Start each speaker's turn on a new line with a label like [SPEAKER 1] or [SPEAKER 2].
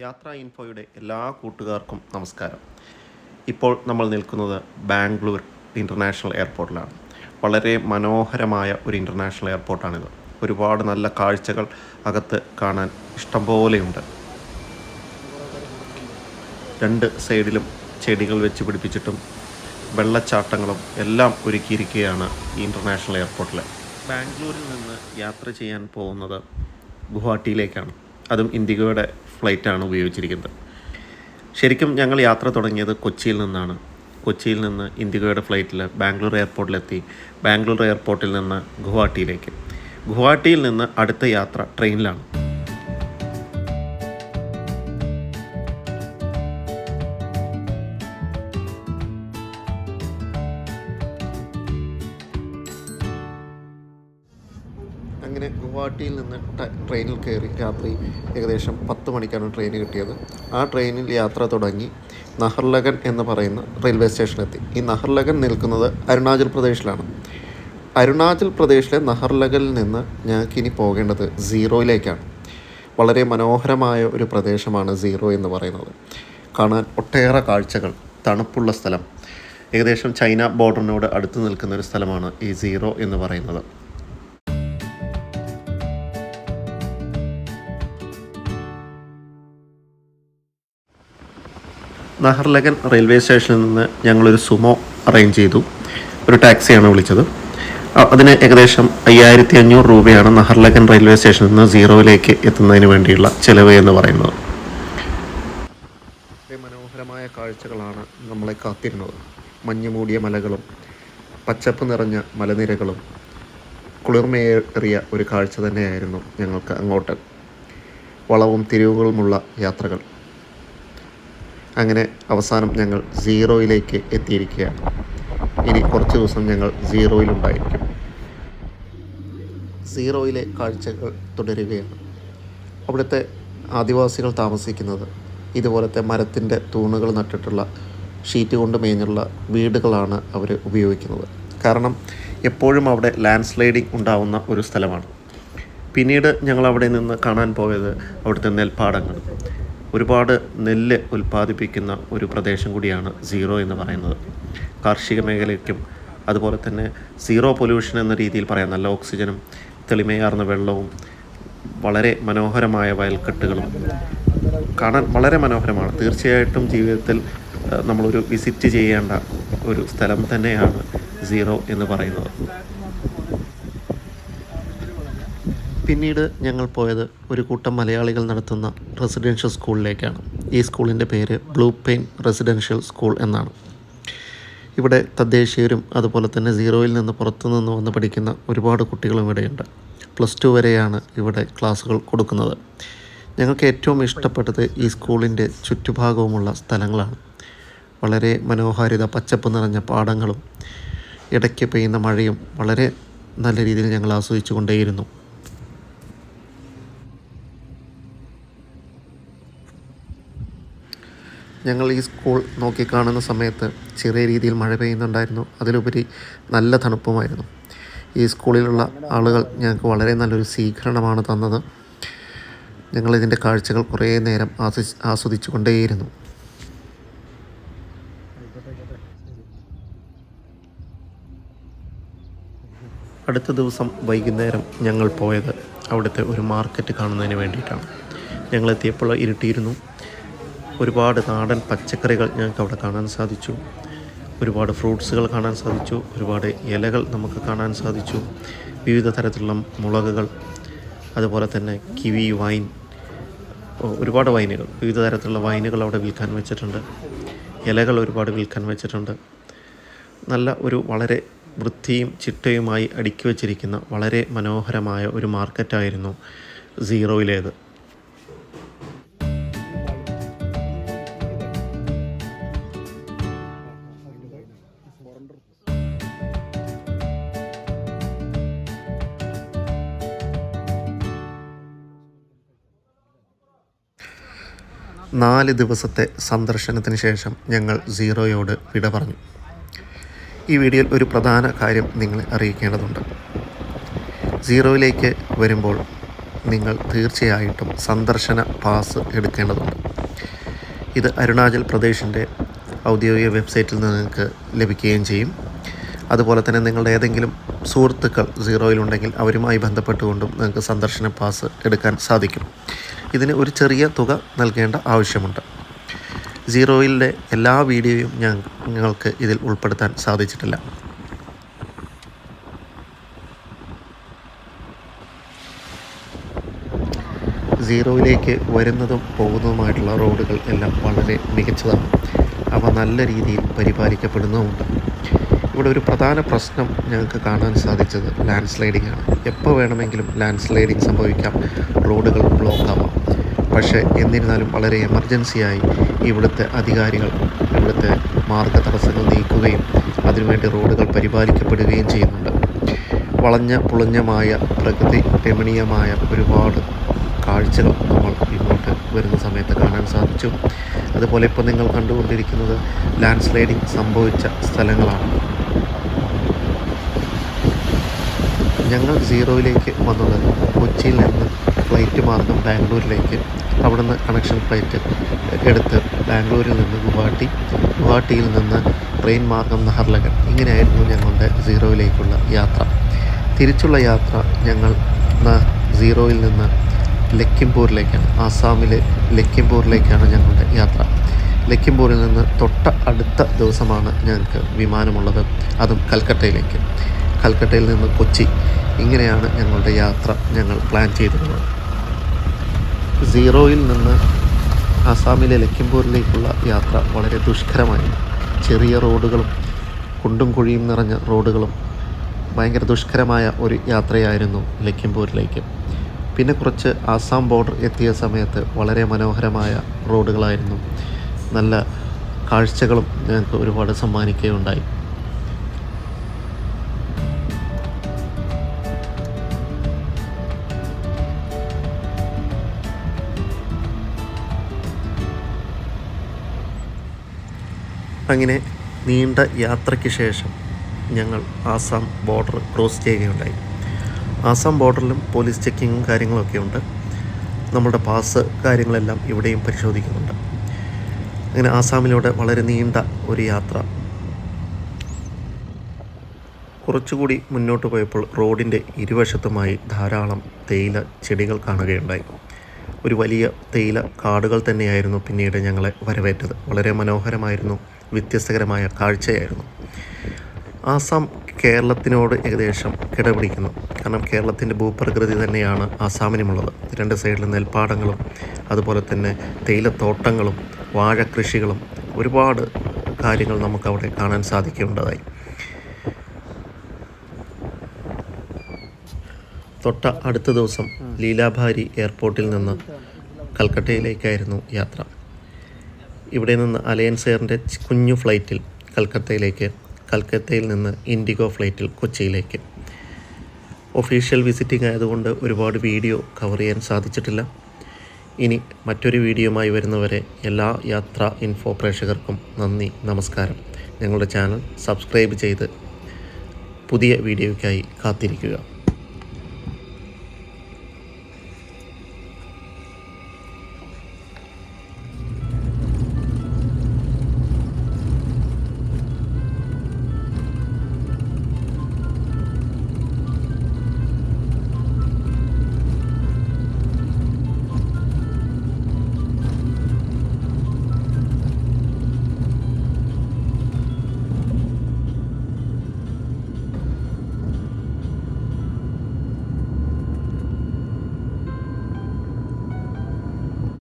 [SPEAKER 1] യാത്രാ ഇൻഫോയുടെ എല്ലാ കൂട്ടുകാർക്കും നമസ്കാരം. ഇപ്പോൾ നമ്മൾ നിൽക്കുന്നത് ബാംഗ്ലൂർ ഇന്റർനാഷണൽ എയർപോർട്ടിലാണ്. വളരെ മനോഹരമായ ഒരു ഇന്റർനാഷണൽ എയർപോർട്ടാണിത്. ഒരുപാട് നല്ല കാഴ്ചകൾ അകത്ത് കാണാൻ ഇഷ്ടംപോലെയുണ്ട് രണ്ട് സൈഡിലും ചെടികൾ വെച്ച് പിടിപ്പിച്ചിട്ടും വെള്ളച്ചാട്ടങ്ങളും എല്ലാം ഒരുക്കിയിരിക്കുകയാണ് ഈ ഇന്റർനാഷണൽ എയർപോർട്ടിൽ ബാംഗ്ലൂരിൽ നിന്ന് യാത്ര ചെയ്യാൻ പോകുന്നത് ഗുവാഹട്ടിയിലേക്കാണ്. അതും ഇൻഡിഗോയുടെ ഫ്ലൈറ്റാണ് ഉപയോഗിച്ചിരിക്കുന്നത്. ശരിക്കും ഞങ്ങൾ യാത്ര തുടങ്ങിയത് കൊച്ചിയിൽ നിന്നാണ്. കൊച്ചിയിൽ നിന്ന് ഇൻഡിഗോയുടെ ഫ്ലൈറ്റിൽ ബാംഗ്ലൂർ എയർപോർട്ടിലെത്തി ബാംഗ്ലൂർ എയർപോർട്ടിൽ നിന്ന് ഗുവാഹട്ടിയിലേക്ക്. ഗുവാഹട്ടിയിൽ നിന്ന് അടുത്ത യാത്ര ട്രെയിനിലാണ്. അങ്ങനെ ഗുവാഹട്ടിയിൽ നിന്ന് ട്രെയിനിൽ കയറി രാത്രി ഏകദേശം പത്ത് മണിക്കാണ് ട്രെയിൻ കിട്ടിയത്. ആ ട്രെയിനിൽ യാത്ര തുടങ്ങി നഹർലഗൻ എന്ന് പറയുന്ന റെയിൽവേ സ്റ്റേഷനിലെത്തി ഈ നഹർലഗൻ നിൽക്കുന്നത് അരുണാചൽ പ്രദേശിലാണ്. അരുണാചൽ പ്രദേശിലെ നഹർലഗനിൽ നിന്ന് ഞങ്ങൾക്ക് ഇനി പോകേണ്ടത് സീറോയിലേക്കാണ്. വളരെ മനോഹരമായ ഒരു പ്രദേശമാണ് സീറോ എന്ന് പറയുന്നത്. കാണാൻ ഒട്ടേറെ കാഴ്ചകൾ തണുപ്പുള്ള സ്ഥലം. ഏകദേശം ചൈന ബോർഡറിനോട് അടുത്ത് നിൽക്കുന്ന ഒരു സ്ഥലമാണ് ഈ സീറോ എന്ന് പറയുന്നത്. നഹർലഗൻ റെയിൽവേ സ്റ്റേഷനിൽ നിന്ന് ഞങ്ങളൊരു സുമോ അറേഞ്ച് ചെയ്തു. ഒരു ടാക്സിയാണ് വിളിച്ചത്. അതിന് ഏകദേശം അയ്യായിരത്തി അഞ്ഞൂറ് രൂപയാണ് നഹർലഗൻ റെയിൽവേ സ്റ്റേഷനിൽ നിന്ന് സീറോയിലേക്ക് എത്തുന്നതിന് വേണ്ടിയുള്ള ചിലവ് എന്ന് പറയുന്നത്. മനോഹരമായ കാഴ്ചകളാണ് നമ്മളെ കാത്തിരുന്നത്. മഞ്ഞ് മൂടിയ മലകളും പച്ചപ്പ് നിറഞ്ഞ മലനിരകളും കുളിർമയേറിയ ഒരു കാഴ്ച തന്നെയായിരുന്നു ഞങ്ങൾക്ക് അങ്ങോട്ട്. വളവും തിരിവുകളുമുള്ള യാത്രകൾ. അങ്ങനെ അവസാനം ഞങ്ങൾ സീറോയിലേക്ക് എത്തിയിരിക്കുകയാണ്. ഇനി കുറച്ച് ദിവസം ഞങ്ങൾ സീറോയിലുണ്ടായിരിക്കും. സീറോയിലെ കാഴ്ചകൾ തുടരുകയാണ്. അവിടുത്തെ ആദിവാസികൾ താമസിക്കുന്നത് ഇതുപോലത്തെ മരത്തിന്റെ തൂണുകൾ നട്ടിട്ടുള്ള ഷീറ്റ് കൊണ്ട് മേഞ്ഞുള്ള വീടുകളാണ് അവർ ഉപയോഗിക്കുന്നത്. കാരണം എപ്പോഴും അവിടെ ലാൻഡ് സ്ലൈഡിങ് ഉണ്ടാവുന്ന ഒരു സ്ഥലമാണ്. പിന്നീട് ഞങ്ങൾ അവിടെ നിന്ന് കാണാൻ പോയത് അവിടുത്തെ നെൽപ്പാടങ്ങൾ. ഒരുപാട് നെല്ല് ഉൽപ്പാദിപ്പിക്കുന്ന ഒരു പ്രദേശം കൂടിയാണ് സീറോ എന്ന് പറയുന്നത്. കാർഷിക മേഖലയ്ക്കും അതുപോലെ തന്നെ സീറോ പൊല്യൂഷൻ എന്ന രീതിയിൽ പറയാം. നല്ല ഓക്സിജനും തെളിമയാർന്ന വെള്ളവും വളരെ മനോഹരമായ വയൽക്കെട്ടുകളും കാണാൻ വളരെ മനോഹരമാണ്. തീർച്ചയായിട്ടും ജീവിതത്തിൽ നമ്മളൊരു വിസിറ്റ് ചെയ്യേണ്ട ഒരു സ്ഥലം തന്നെയാണ് സീറോ എന്ന് പറയുന്നത്. പിന്നീട് ഞങ്ങൾ പോയത് ഒരു കൂട്ടം മലയാളികൾ നടത്തുന്ന റെസിഡൻഷ്യൽ സ്കൂളിലേക്കാണ്. ഈ സ്കൂളിന്റെ പേര് ബ്ലൂ പെയിൻ റെസിഡൻഷ്യൽ സ്കൂൾ എന്നാണ്. ഇവിടെ തദ്ദേശീയരും അതുപോലെ തന്നെ സീറോയിൽ നിന്ന് പുറത്തുനിന്ന് വന്ന് പഠിക്കുന്ന ഒരുപാട് കുട്ടികളും ഇവിടെയുണ്ട്. പ്ലസ് ടു വരെയാണ് ഇവിടെ ക്ലാസ്സുകൾ കൊടുക്കുന്നത്. ഞങ്ങൾക്ക് ഏറ്റവും ഇഷ്ടപ്പെട്ടത് ഈ സ്കൂളിന്റെ ചുറ്റുഭാഗവുമുള്ള സ്ഥലങ്ങളാണ്. വളരെ മനോഹാരിത പച്ചപ്പ് നിറഞ്ഞ പാടങ്ങളും ഇടയ്ക്ക് പെയ്യുന്ന മഴയും വളരെ നല്ല രീതിയിൽ ഞങ്ങൾ ആസ്വദിച്ചു കൊണ്ടേയിരുന്നു ഞങ്ങൾ ഈ സ്കൂൾ നോക്കിക്കാണുന്ന സമയത്ത് ചെറിയ രീതിയിൽ മഴ പെയ്യുന്നുണ്ടായിരുന്നു. അതിലുപരി നല്ല തണുപ്പുമായിരുന്നു. ഈ സ്കൂളിലുള്ള ആളുകൾ ഞങ്ങൾക്ക് വളരെ നല്ലൊരു സ്വീകരണമാണ് തന്നത്. ഞങ്ങളിതിന്റെ കാഴ്ചകൾ കുറേ നേരം ആസ്വ ആസ്വദിച്ചു കൊണ്ടേയിരുന്നു അടുത്ത ദിവസം വൈകുന്നേരം ഞങ്ങൾ പോയത് അവിടുത്തെ ഒരു മാർക്കറ്റ് കാണുന്നതിന് വേണ്ടിയിട്ടാണ്. ഞങ്ങളെത്തിയപ്പോൾ ഇരുട്ടിയിരുന്നു. ഒരുപാട് നാടൻ പച്ചക്കറികൾ ഞങ്ങൾക്ക് അവിടെ കാണാൻ സാധിച്ചു. ഒരുപാട് ഫ്രൂട്ട്സുകൾ കാണാൻ സാധിച്ചു. ഒരുപാട് ഇലകൾ നമുക്ക് കാണാൻ സാധിച്ചു. വിവിധ തരത്തിലുള്ള മുളകുകൾ അതുപോലെ തന്നെ കിവി വൈൻ ഒരുപാട് വൈനുകൾ വിവിധ തരത്തിലുള്ള വൈനുകൾ അവിടെ വിൽക്കാൻ വെച്ചിട്ടുണ്ട്. ഇലകൾ ഒരുപാട് വിൽക്കാൻ വെച്ചിട്ടുണ്ട്. നല്ല ഒരു വളരെ വൃത്തിയും ചിട്ടയുമായി അടുക്കി വച്ചിരിക്കുന്ന വളരെ മനോഹരമായ ഒരു മാർക്കറ്റായിരുന്നു സീറോയിലേത്. നാല് ദിവസത്തെ സന്ദർശനത്തിന് ശേഷം ഞങ്ങൾ സീറോയോട് വിട പറഞ്ഞു. ഈ വീഡിയോയിൽ ഒരു പ്രധാന കാര്യം നിങ്ങളെ അറിയിക്കേണ്ടതുണ്ട്. സീറോയിലേക്ക് വരുമ്പോൾ നിങ്ങൾ തീർച്ചയായിട്ടും സന്ദർശന പാസ് എടുക്കേണ്ടതുണ്ട്. ഇത് അരുണാചൽ പ്രദേശിന്റെ ഔദ്യോഗിക വെബ്സൈറ്റിൽ നിന്ന് നിങ്ങൾക്ക് ലഭിക്കുകയും ചെയ്യും. അതുപോലെ തന്നെ നിങ്ങളുടെ ഏതെങ്കിലും സുഹൃത്തുക്കൾ സീറോയിലുണ്ടെങ്കിൽ അവരുമായി ബന്ധപ്പെട്ടുകൊണ്ടും നിങ്ങൾക്ക് സന്ദർശന പാസ് എടുക്കാൻ സാധിക്കും. ഇതിന് ഒരു ചെറിയ തുക നൽകേണ്ട ആവശ്യമുണ്ട്. സീറോയിലെ എല്ലാ വീഡിയോയും ഞങ്ങൾക്ക് ഇതിൽ ഉൾപ്പെടുത്താൻ സാധിച്ചിട്ടില്ല. സീറോയിലേക്ക് വരുന്നതും പോകുന്നതുമായിട്ടുള്ള റോഡുകൾ എല്ലാം വളരെ മികച്ചതാണ്. അവ നല്ല രീതിയിൽ പരിപാലിക്കപ്പെടുന്നുമുണ്ട്. ഇവിടെ ഒരു പ്രധാന പ്രശ്നം ഞങ്ങൾക്ക് കാണാൻ സാധിച്ചത് ലാൻഡ് സ്ലൈഡിംഗ് ആണ്. എപ്പോൾ വേണമെങ്കിലും ലാൻഡ് സ്ലൈഡിംഗ് സംഭവിക്കാം റോഡുകൾ ബ്ലോക്ക് ആവാം പക്ഷേ എന്നിരുന്നാലും വളരെ എമർജൻസിയായി ഇവിടുത്തെ അധികാരികൾ ഇവിടുത്തെ മാർഗ തടസ്സങ്ങൾ നീക്കുകയും അതിനുവേണ്ടി റോഡുകൾ പരിപാലിക്കപ്പെടുകയും ചെയ്യുന്നുണ്ട്. വളഞ്ഞ പുളഞ്ഞമായ പ്രകൃതി രമണീയമായ ഒരുപാട് കാഴ്ചകൾ നമ്മൾ ഇങ്ങോട്ട് വരുന്ന സമയത്ത് കാണാൻ സാധിച്ചു. അതുപോലെ ഇപ്പോൾ നിങ്ങൾ കണ്ടുകൊണ്ടിരിക്കുന്നത് ലാൻഡ് സ്ലൈഡിംഗ് സംഭവിച്ച സ്ഥലങ്ങളാണ്. ഞങ്ങൾ സീറോയിലേക്ക് വന്നത് കൊച്ചിയിൽ നിന്ന് ഫ്ലൈറ്റ് മാർഗം ബാംഗ്ലൂരിലേക്ക്. അവിടുന്ന് കണക്ഷൻ ഫ്ലൈറ്റ് എടുത്ത് ബാംഗ്ലൂരിൽ നിന്ന് ഗുവാഹട്ടി ഗുവാഹട്ടിയിൽ നിന്ന് ട്രെയിൻ മാർഗം നഹർലഗൻ. ഇങ്ങനെയായിരുന്നു ഞങ്ങളുടെ സീറോയിലേക്കുള്ള യാത്ര. തിരിച്ചുള്ള യാത്ര ഞങ്ങൾ സീറോയിൽ നിന്ന് ലക്കിംപൂരിലേക്കാണ്. ആസാമിലെ ലക്കിംപൂരിലേക്കാണ് ഞങ്ങളുടെ യാത്ര. ലക്കിംപൂരിൽ നിന്ന് തൊട്ട അടുത്ത ദിവസമാണ് ഞങ്ങൾക്ക് വിമാനമുള്ളത്. അതും കൽക്കട്ടയിലേക്ക്. കൽക്കട്ടയിൽ നിന്ന് കൊച്ചി. ഇങ്ങനെയാണ് ഞങ്ങളുടെ യാത്ര ഞങ്ങൾ പ്ലാൻ ചെയ്തിരുന്നത് സീറോയിൽ നിന്ന് ആസാമിലെ ലക്കിംപൂരിലേക്കുള്ള യാത്ര വളരെ ദുഷ്കരമായി. ചെറിയ റോഡുകളും കുണ്ടും കുഴിയും നിറഞ്ഞ റോഡുകളും ഭയങ്കര ദുഷ്കരമായ ഒരു യാത്രയായിരുന്നു ലക്കിംപൂരിലേക്ക്. പിന്നെ കുറച്ച് ആസാം ബോർഡർ എത്തിയ സമയത്ത് വളരെ മനോഹരമായ റോഡുകളായിരുന്നു. നല്ല കാഴ്ചകളും ഞങ്ങൾക്ക് ഒരുപാട് സമ്മാനിക്കുകയുണ്ടായി. അങ്ങനെ നീണ്ട യാത്രയ്ക്ക് ശേഷം ഞങ്ങൾ ആസാം ബോർഡർ ക്രോസ് ചെയ്യുകയുണ്ടായി. ആസാം ബോർഡറിലും പോലീസ് ചെക്കിങ്ങും കാര്യങ്ങളൊക്കെ ഉണ്ട്. നമ്മുടെ പാസ് കാര്യങ്ങളെല്ലാം ഇവിടെയും പരിശോധിക്കുന്നുണ്ട്. അങ്ങനെ ആസാമിലൂടെ വളരെ നീണ്ട ഒരു യാത്ര. കുറച്ചുകൂടി മുന്നോട്ട് പോയപ്പോൾ റോഡിന്റെ ഇരുവശത്തുമായി ധാരാളം തേയില ചെടികൾ കാണുകയുണ്ടായി. ഒരു വലിയ തേയില കാടുകൾ തന്നെയായിരുന്നു പിന്നീട് ഞങ്ങളെ വരവേറ്റത്. വളരെ മനോഹരമായിരുന്നു വ്യത്യസ്തകരമായ കാഴ്ചയായിരുന്നു. ആസാം കേരളത്തിനോട് ഏകദേശം കിടപിടിക്കുന്നു. കാരണം കേരളത്തിന്റെ ഭൂപ്രകൃതി തന്നെയാണ് ആസാമിനുമുള്ളത്. രണ്ട് സൈഡിൽ നെൽപ്പാടങ്ങളും അതുപോലെ തന്നെ തേയിലത്തോട്ടങ്ങളും വാഴക്കൃഷികളും ഒരുപാട് കാര്യങ്ങൾ നമുക്കവിടെ കാണാൻ സാധിക്കേണ്ടതായി. തൊട്ട അടുത്ത ദിവസം ലീലാഭാരി എയർപോർട്ടിൽ നിന്ന് കൽക്കട്ടയിലേക്കായിരുന്നു യാത്ര. ഇവിടെ നിന്ന് അലയൻസ് എയറിന്റെ കുഞ്ഞു ഫ്ലൈറ്റിൽ കൽക്കത്തയിലേക്ക് കൽക്കത്തയിൽ നിന്ന് ഇൻഡിഗോ ഫ്ലൈറ്റിൽ കൊച്ചിയിലേക്ക്. ഒഫീഷ്യൽ വിസിറ്റിംഗ് ആയതുകൊണ്ട് ഒരുപാട് വീഡിയോ കവർ ചെയ്യാൻ സാധിച്ചിട്ടില്ല. ഇനി മറ്റൊരു വീഡിയോയുമായി വരുന്നവരെ എല്ലാ യാത്രാ ഇൻഫോ പ്രേക്ഷകർക്കും നന്ദി നമസ്കാരം. ഞങ്ങളുടെ ചാനൽ സബ്സ്ക്രൈബ് ചെയ്ത് പുതിയ വീഡിയോയ്ക്കായി കാത്തിരിക്കുക.